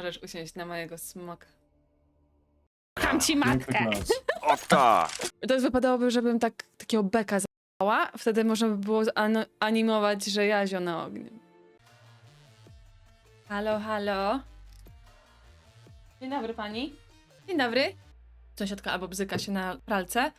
Możesz usiąść na mojego smoka. Kam ci Piękny matkę! O tak! To jest wypadałoby, żebym tak takiego beka załała. Wtedy można by było animować, że Jazio na ogniu. Halo, halo. Dzień dobry pani. Dzień dobry. Sąsiadka albo bzyka się na pralce,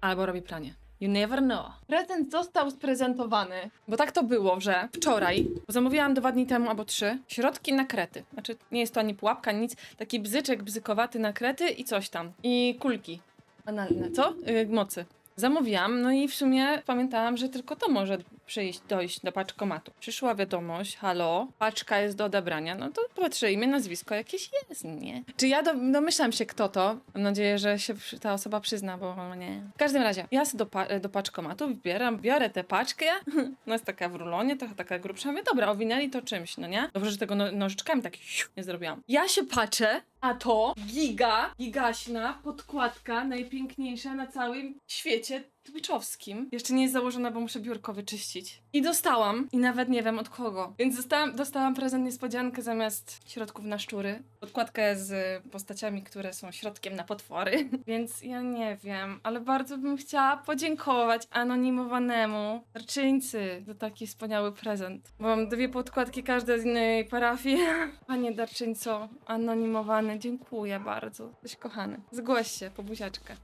albo robi pranie. You never know. Prezent został sprezentowany, bo tak to było, że wczoraj, bo zamówiłam dwa dni temu albo trzy, środki na krety. Znaczy, nie jest to ani pułapka, nic. Taki bzyczek bzykowaty na krety i coś tam. I kulki analne. Co? Yy, mocy. Zamówiłam, no i w sumie pamiętałam, że tylko to może przyjść, dojść do paczkomatu. Przyszła wiadomość, halo, paczka jest do odebrania, no to patrzę, imię, nazwisko jakieś jest, nie? Czy ja do, domyślam się kto to, mam nadzieję, że się ta osoba przyzna, bo nie. W każdym razie, ja do, pa- do paczkomatu wybieram, biorę tę paczkę, no jest taka w rulonie, trochę taka grubsza, mówię, dobra, owinęli to czymś, no nie? Dobrze, że tego no, nożyczkami tak nie zrobiłam. Ja się patrzę, a to giga, gigaśna podkładka, najpiękniejsza na całym świecie twitchowskim. Jeszcze nie jest założona, bo muszę biurko wyczyścić. I dostałam, i nawet nie wiem od kogo. Więc dostałam, dostałam prezent niespodziankę zamiast środków na szczury. Podkładkę z postaciami, które są środkiem na potwory. Więc ja nie wiem, ale bardzo bym chciała podziękować anonimowanemu darczyńcy za taki wspaniały prezent. Mam dwie podkładki, każda z innej parafii. Panie darczyńco, anonimowany, dziękuję bardzo. Jesteś kochany. Zgłoś się po buziaczkę.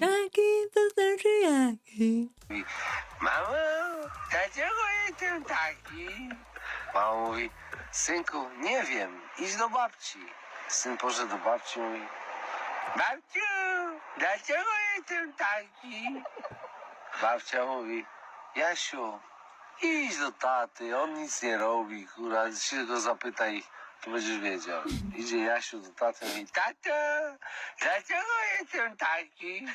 Jaki to znaczy jaki? Mamo, dlaczego jestem taki? Mama mówi, synku, nie wiem, idź do babci. Syn poszedł do babci i mówi, babciu, dlaczego jestem taki? Babcia mówi, Jasiu, idź do taty, on nic nie robi, kurwa, się go zapytaj, to będziesz wiedział. Idzie Jasiu do taty i mówi, tato, dlaczego jestem taki?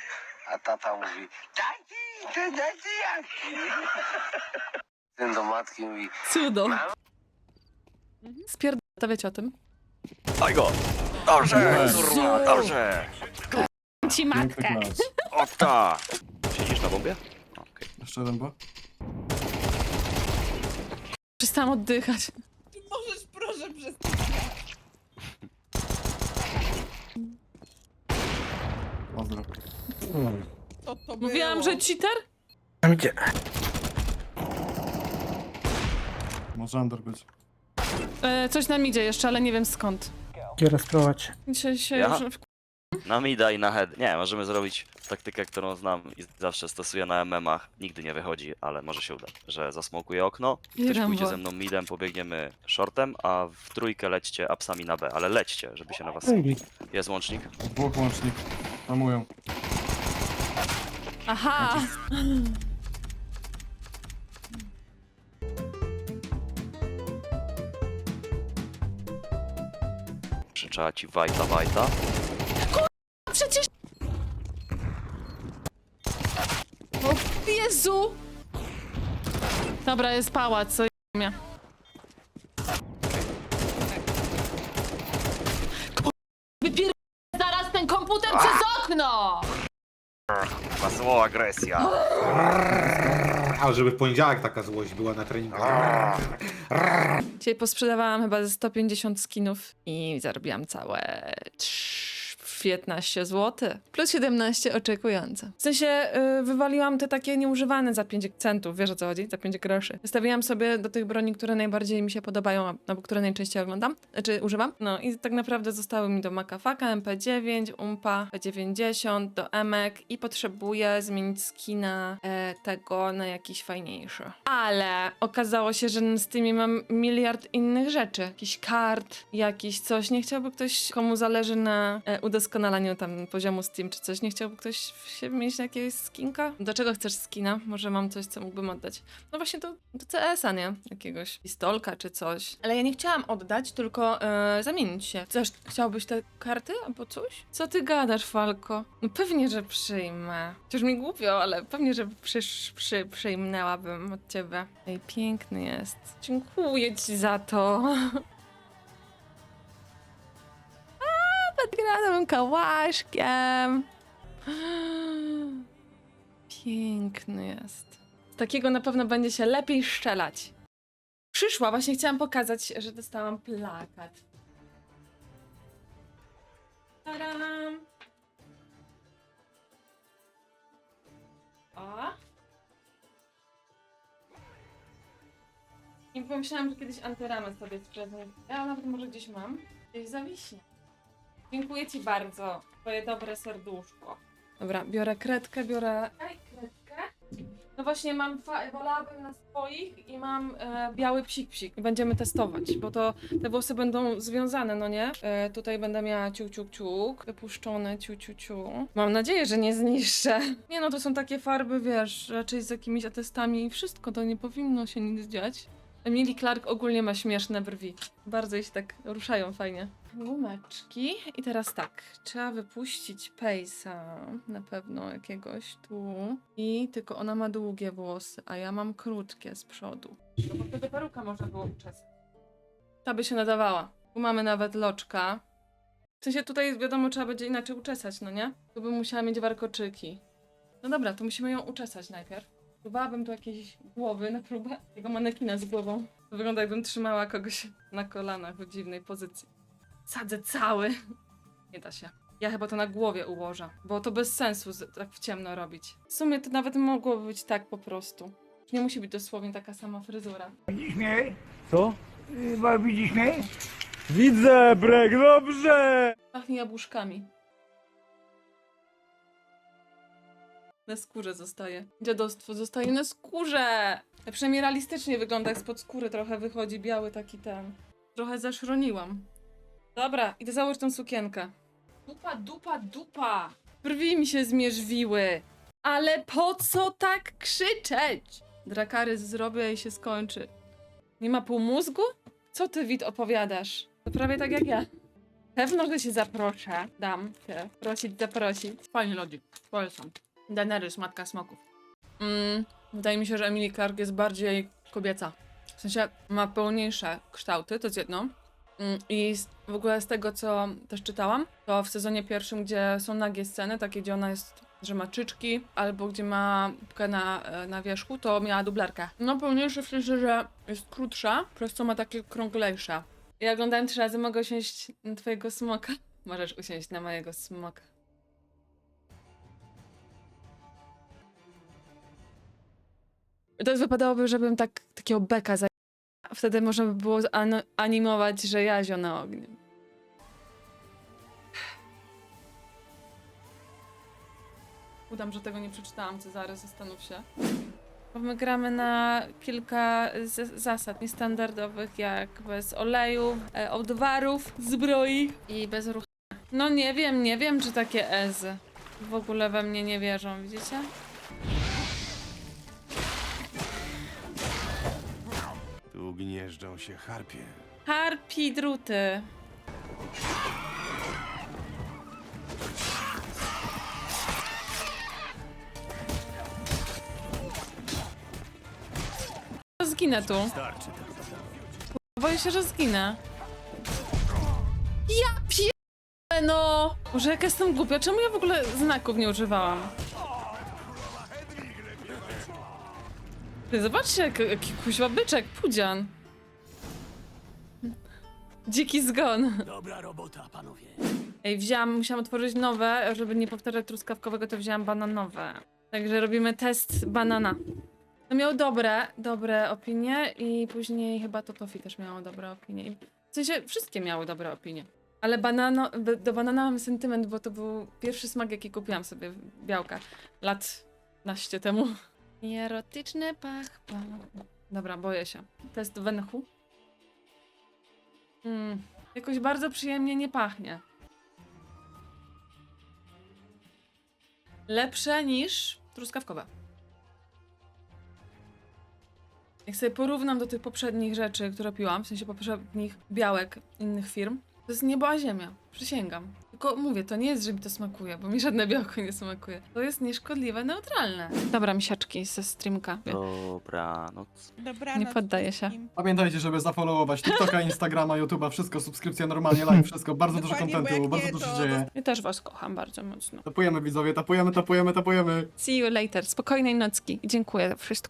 A tata mówi, taki, to znaczy jaki? Ten do matki mówi, Cudo. Spierd... To wiecie o tym? Daj go! Dobrze! Kurwa, dobrze! Ci Piękny klacz. O! Siedzisz na bombie? Okej. Jeszcze jeden, bo? Przestałam oddychać. Proszę przez Pozdro. to to Mówiłam, było. że cheater? Może under być. E, coś nam idzie jeszcze, ale nie wiem skąd. Gdzie rozprowadź? Dzisiaj się Ja? już... Na mida i na head. Nie, możemy zrobić taktykę, którą znam i zawsze stosuję na MM-ach. Nigdy nie wychodzi, ale może się uda. Że zasmokuję okno, ktoś Rambo. pójdzie ze mną midem, pobiegniemy shortem, a w trójkę lećcie apsami na B. Ale lećcie, żeby się na was... Ej, Jest łącznik. Dwóch łącznik. Hamują. Aha! Krzyczała ci wajta, wajta. Jezu! Dobra, jest pałac, co ja... Wypier... zaraz ten komputer przez okno! Ma zło agresja. A żeby w poniedziałek taka złość była na treningu. Dzisiaj posprzedawałam chyba ze 150 skinów i zarobiłam całe trz- 15 zł. Plus 17 oczekujące. W sensie y, wywaliłam te takie nieużywane za 5 centów, wiesz o co chodzi? Za 5 groszy. Wystawiłam sobie do tych broni, które najbardziej mi się podobają, albo które najczęściej oglądam, znaczy używam. No i tak naprawdę zostały mi do Makafaka, MP9, Umpa, P90, do Emek i potrzebuję zmienić skina e, tego na jakiś fajniejszy. Ale okazało się, że na Steamie mam miliard innych rzeczy. Jakiś kart, jakiś coś. Nie chciałby ktoś, komu zależy na e, udoskonalaniu tam poziomu Steam czy coś, nie chciałby ktoś się mieć na jakiegoś skinka? Do czego chcesz skina? Może mam coś, co mógłbym oddać. No właśnie do, do CS-a, nie? Jakiegoś pistolka czy coś. Ale ja nie chciałam oddać, tylko e, zamienić się. Chcesz, chciałbyś te karty albo coś? Co ty gadasz, Falko? No pewnie, że przyjmę. Chociaż mi głupio, ale pewnie, że przysz, przy, przyjmnęłabym od ciebie. Ej, piękny jest. Dziękuję ci za to. Granowym kałaszkiem. Piękny jest. Z takiego na pewno będzie się lepiej szczelać. Przyszła, właśnie chciałam pokazać, że dostałam plakat. Tadam! O! I pomyślałam, że kiedyś antyramę sobie sprzedaję. Ja nawet może gdzieś mam. Gdzieś zawiśnie. Dziękuję ci bardzo. Twoje dobre serduszko. Dobra, biorę kredkę, biorę... Ej, kredkę. No właśnie mam, fa- wolałabym na swoich i mam e, biały psik-psik. I będziemy testować, bo to te włosy będą związane, no nie? E, tutaj będę miała ciuk, ciuk, ciuk, wypuszczone ciu, ciu, ciu. Mam nadzieję, że nie zniszczę. Nie no, to są takie farby, wiesz, raczej z jakimiś atestami i wszystko, to nie powinno się nic dziać. Emily Clark ogólnie ma śmieszne brwi. Bardzo jej się tak ruszają fajnie. Gumeczki. I teraz tak, trzeba wypuścić Pejsa, na pewno jakiegoś tu. I tylko ona ma długie włosy, a ja mam krótkie z przodu. No bo wtedy peruka można było uczesać. Ta by się nadawała. Tu mamy nawet loczka. W sensie tutaj wiadomo, trzeba będzie inaczej uczesać, no nie? Tu bym musiała mieć warkoczyki. No dobra, to musimy ją uczesać najpierw. Próbowałabym tu jakieś głowy na próbę. Tego manekina z głową. To wygląda jakbym trzymała kogoś na kolanach w dziwnej pozycji. Sadzę cały. Nie da się. Ja chyba to na głowie ułożę, bo to bez sensu z- tak w ciemno robić. W sumie to nawet mogłoby być tak po prostu. Nie musi być dosłownie taka sama fryzura. Widzisz mnie? Co? Chyba widzisz mnie? Widzę, Brek, dobrze! Pachnie jabłuszkami. Na skórze zostaje. Dziadostwo zostaje na skórze! Przynajmniej realistycznie wygląda, jak spod skóry trochę wychodzi biały taki ten. Trochę zaszroniłam. Dobra, idę założyć tą sukienkę. Dupa, dupa, dupa! Brwi mi się zmierzwiły! Ale po co tak krzyczeć? Drakary zrobię i się skończy. Nie ma półmózgu? Co ty, Wit, opowiadasz? To prawie tak jak ja. Pewno, że się zaproszę. Dam się prosić, zaprosić. Fajny lodzik, polecam. Daenerys, matka smoków. Mm, wydaje mi się, że Emily Clark jest bardziej kobieca. W sensie ma pełniejsze kształty, to jest jedno. Mm, I w ogóle z tego, co też czytałam, to w sezonie pierwszym, gdzie są nagie sceny, takie, gdzie ona jest, że ma czyczki, albo gdzie ma pupkę na, e, na wierzchu, to miała dublerkę. No pełniejsze w sensie, że jest krótsza, przez co ma takie krąglejsze. Ja oglądałem trzy razy, mogę usiąść na twojego smoka? Możesz usiąść na mojego smoka. To wypadałoby, żebym tak takiego beka za... Wtedy można by było animować, że jazio na ogniu. Udam, że tego nie przeczytałam, Cezary, zastanów się. Bo my gramy na kilka zasad niestandardowych, jak bez oleju, e, odwarów, zbroi i bez ruchu. No nie wiem, nie wiem, czy takie ezy w ogóle we mnie nie wierzą, widzicie? Gnieżdżą się harpie. Harpi druty. Zginę tu. Starczy Boję się, że zginę. Ja pierdolę, no! Może jak jestem głupia, czemu ja w ogóle znaków nie używałam? Ty, zobaczcie, jak, jaki kuźwa byczek, pudzian. Dziki zgon. Dobra robota, panowie. Ej, wzięłam, musiałam otworzyć nowe, żeby nie powtarzać truskawkowego, to wzięłam bananowe. Także robimy test banana. To miało dobre, dobre opinie i później chyba to Tofi też miało dobre opinie. I W sensie wszystkie miały dobre opinie. Ale banano, do banana mam sentyment, bo to był pierwszy smak, jaki kupiłam sobie w białka lat naście temu. Erotyczny pach, pach. Dobra, boję się. Test wenchu. Mm, jakoś bardzo przyjemnie nie pachnie. Lepsze niż truskawkowe. Jak sobie porównam do tych poprzednich rzeczy, które piłam, w sensie poprzednich białek innych firm, to jest niebo a ziemia. Przysięgam. Tylko mówię, to nie jest, że mi to smakuje, bo mi żadne białko nie smakuje. To jest nieszkodliwe, neutralne. Dobra, misiaczki ze streamka. Dobranoc. Dobranoc Nie poddaję się. wszystkim. Pamiętajcie, żeby zafollowować TikToka, Instagrama, YouTube'a, wszystko, subskrypcja normalnie, live, wszystko. Bardzo dużo Dokładnie, bo kontentu, jak bardzo nie, dużo to- się dzieje. Ja też was kocham bardzo mocno. Tapujemy widzowie, tapujemy, tapujemy, tapujemy. See you later. Spokojnej nocki. Dziękuję za wszystko.